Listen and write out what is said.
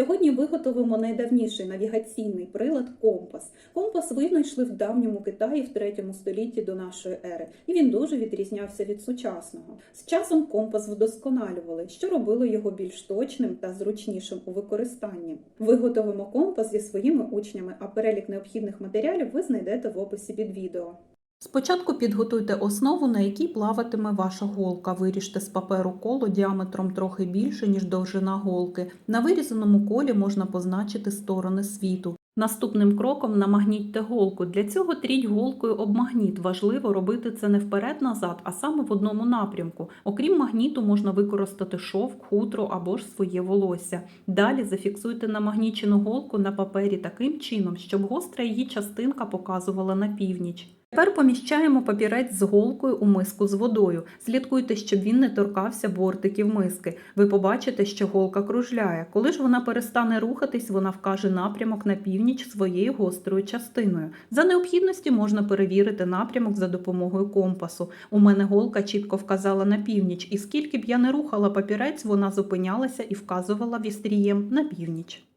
Сьогодні виготовимо найдавніший навігаційний прилад компас. Компас винайшли в давньому Китаї в 3 столітті до нашої ери, і він дуже відрізнявся від сучасного. З часом компас вдосконалювали, що робило його більш точним та зручнішим у використанні. Виготовимо компас зі своїми учнями, а перелік необхідних матеріалів ви знайдете в описі під відео. Спочатку підготуйте основу, на якій плаватиме ваша голка. Виріжте з паперу коло діаметром трохи більше, ніж довжина голки. На вирізаному колі можна позначити сторони світу. Наступним кроком намагнітьте голку. Для цього тріть голкою об магніт. Важливо робити це не вперед-назад, а саме в одному напрямку. Окрім магніту, можна використати шовк, хутро або ж своє волосся. Далі зафіксуйте намагнічену голку на папері таким чином, щоб гостра її частинка показувала на північ. Тепер поміщаємо папірець з голкою у миску з водою. Слідкуйте, щоб він не торкався бортиків миски. Ви побачите, що голка кружляє. Коли ж вона перестане рухатись, вона вкаже напрямок на північ своєю гострою частиною. За необхідності можна перевірити напрямок за допомогою компасу. У мене голка чітко вказала на північ, і скільки б я не рухала папірець, вона зупинялася і вказувала вістрієм на північ.